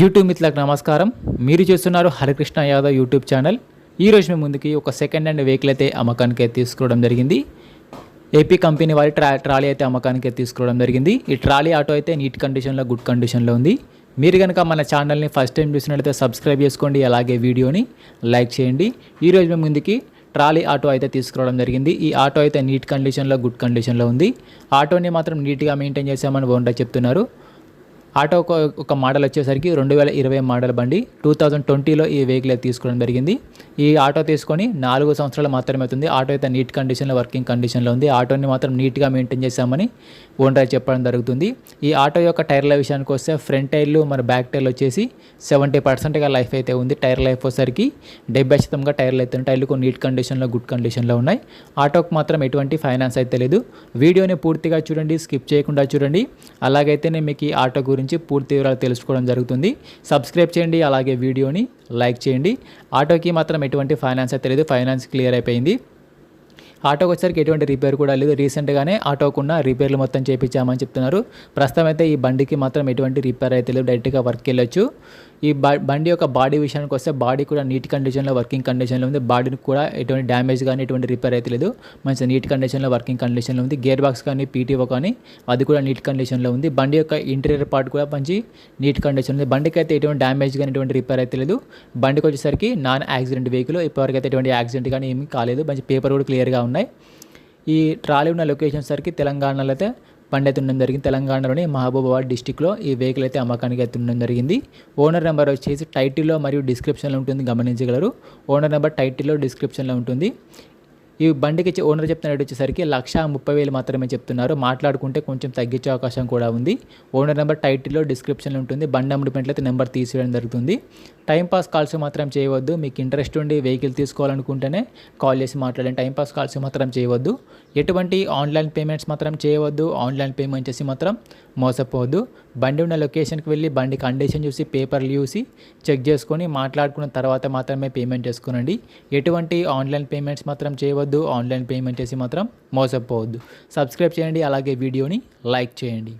YouTube మిత్రులకు నమస్కారం. మీరు చూస్తున్నారు హరికృష్ణ యాదవ్ యూట్యూబ్ ఛానల్. ఈ రోజు మేము ముందుకి ఒక సెకండ్ హ్యాండ్ వెహికల్ అయితే అమ్మకానికి తీసుకురావడం తీసుకోవడం జరిగింది ఏపీ కంపెనీ వారి ట్రా ట్రాలీ అయితే అమ్మకానికి తీసుకురావడం తీసుకోవడం జరిగింది. ఈ ట్రాలీ ఆటో అయితే నీట్ కండిషన్లో గుడ్ కండిషన్లో ఉంది. మీరు కనుక మన ఛానల్ని ఫస్ట్ టైం చూసినట్లయితే సబ్స్క్రైబ్ చేసుకోండి అలాగే వీడియోని లైక్ చేయండి. ఈ రోజు మేము ముందుకి ట్రాలీ ఆటో అయితే తీసుకురావడం జరిగింది. ఈ ఆటో అయితే నీట్ కండిషన్లో గుడ్ కండిషన్లో ఉంది. ఆటోని మాత్రం నీట్గా మెయింటైన్ చేసామని ఓనర్ చెప్తున్నారు. ఆటో ఒక ఒక మోడల్ వచ్చేసరికి రెండు వేల ఇరవై మోడల్ బండి టూ థౌజండ్ ట్వంటీలో ఈ వెహికల్ అయితే తీసుకోవడం జరిగింది. ఈ ఆటో తీసుకొని నాలుగు సంవత్సరాలు మాత్రమే అవుతుంది. ఆటో అయితే నీట్ కండిషన్లో వర్కింగ్ కండిషన్లో ఉంది. ఆటోని మాత్రం నీట్గా మెయింటైన్ చేశామని ఓనర్ చెప్పడం జరుగుతుంది. ఈ ఆటో యొక్క టైర్ల విషయానికి వస్తే ఫ్రంట్ టైర్లు మరి బ్యాక్ టైర్లు వచ్చేసి సెవెంటీ పర్సెంట్గా లైఫ్ అయితే ఉంది. టైర్ లైఫ్ వచ్చేసరికి డెబ్బై శాతంగా టైర్లు అయితే టైర్లు నీట్ కండిషన్లో గుడ్ కండిషన్లో ఉన్నాయి. ఆటోకి మాత్రం ఎటువంటి ఫైనాన్స్ అయితే లేదు. వీడియోని పూర్తిగా చూడండి స్కిప్ చేయకుండా చూడండి. అలాగైతేనే మీకు ఈ ఆటో గురించి పూర్తి వివరాలు తెలుసుకోవడం జరుగుతుంది. సబ్స్క్రైబ్ చేయండి అలాగే వీడియోని లైక్ చేయండి. ఆటోకి మాత్రం ఎటువంటి ఫైనాన్స్ అయితే లేదు ఫైనాన్స్ క్లియర్ అయిపోయింది. ఆటోకి వచ్చేసరికి ఎటువంటి రిపేర్ కూడా లేదు. రీసెంట్గానే ఆటోకున్న రిపేర్లు మొత్తం చేయించామని చెప్తున్నారు. ప్రస్తుతం అయితే ఈ బండికి మాత్రం ఎటువంటి రిపేర్ అయితే లేదు. డైరెక్ట్గా వర్క్ వెళ్ళొచ్చు. ఈ బండి యొక్క బాడీ విషయానికి వస్తే బాడీ కూడా నీట్ కండిషన్లో వర్కింగ్ కండిషన్లో ఉంది. బాడీకి కూడా ఎటువంటి డ్యామేజ్ కానీ ఎటువంటి రిపేర్ అయితే లేదు. మంచి నీట్ కండిషన్లో వర్కింగ్ కండిషన్లో ఉంది. గేర్ బాక్స్ కానీ పీటీఓ కానీ అది కూడా నీట్ కండిషన్లో ఉంది. బండి యొక్క ఇంటీరియర్ పార్ట్ కూడా మంచి నీట్ కండిషన్ ఉంది. బండికి అయితే ఎటువంటి డ్యామేజ్ కానీ ఎటువంటి రిపేర్ అయితే లేదు. బండికి వచ్చేసరికి నాన్ యాక్సిడెంట్ వెహికల్ ఇప్పటివరకు అయితే ఎటువంటి యాక్సిడెంట్ కానీ ఏమీ కాలేదు. మంచి పేపర్ కూడా క్లియర్గా ఉన్నాయి. ఈ ట్రాలీ ఉన్న లొకేషన్ సరికి తెలంగాణలో అయితే బండి అయితే ఉండడం జరిగింది. తెలంగాణలోని మహబూబాబాద్ డిస్టిక్లో ఈ వెహికల్ అయితే అమ్మకానికి అయితే ఉండడం జరిగింది. ఓనర్ నెంబర్ వచ్చేసి టైటిల్లో మరియు డిస్క్రిప్షన్లో ఉంటుంది. గమనించగలరు. ఓనర్ నెంబర్ టైటిల్లో డిస్క్రిప్షన్లో ఉంటుంది. ఈ బండికి ఓనర్ చెప్తున్న రేట్ వచ్చేసరికి లక్ష ముప్పై వేలు మాత్రమే చెప్తున్నారు. మాట్లాడుకుంటే కొంచెం తగ్గించే అవకాశం కూడా ఉంది. ఓనర్ నెంబర్ టైటిల్లో డిస్క్రిప్షన్లో ఉంటుంది. బండి అమ్ముడిపోయినట్లయితే నెంబర్ తీసేయడం జరుగుతుంది. టైంపాస్ కాల్స్ మాత్రం చేయవద్దు. మీకు ఇంట్రెస్ట్ ఉండి వెహికల్ తీసుకోవాలనుకుంటేనే కాల్ చేసి మాట్లాడండి. టైంపాస్ కాల్స్ మాత్రం చేయవద్దు. ఎటువంటి ఆన్లైన్ పేమెంట్స్ మాత్రం చేయవద్దు. ఆన్లైన్ పేమెంట్ చేసి మాత్రం మోసపోవద్దు. బండి ఉన్న లొకేషన్కి వెళ్ళి బండి కండిషన్ చూసి పేపర్లు చూసి చెక్ చేసుకొని మాట్లాడుకున్న తర్వాత మాత్రమే పేమెంట్ చేసుకోనండి. ఎటువంటి ఆన్లైన్ పేమెంట్స్ మాత్రం చేయవద్దు. ఆన్లైన్ పేమెంట్ చేసి మాత్రం మోసపోవద్దు. సబ్స్క్రైబ్ చేయండి. అలాగే వీడియోని లైక్ చేయండి.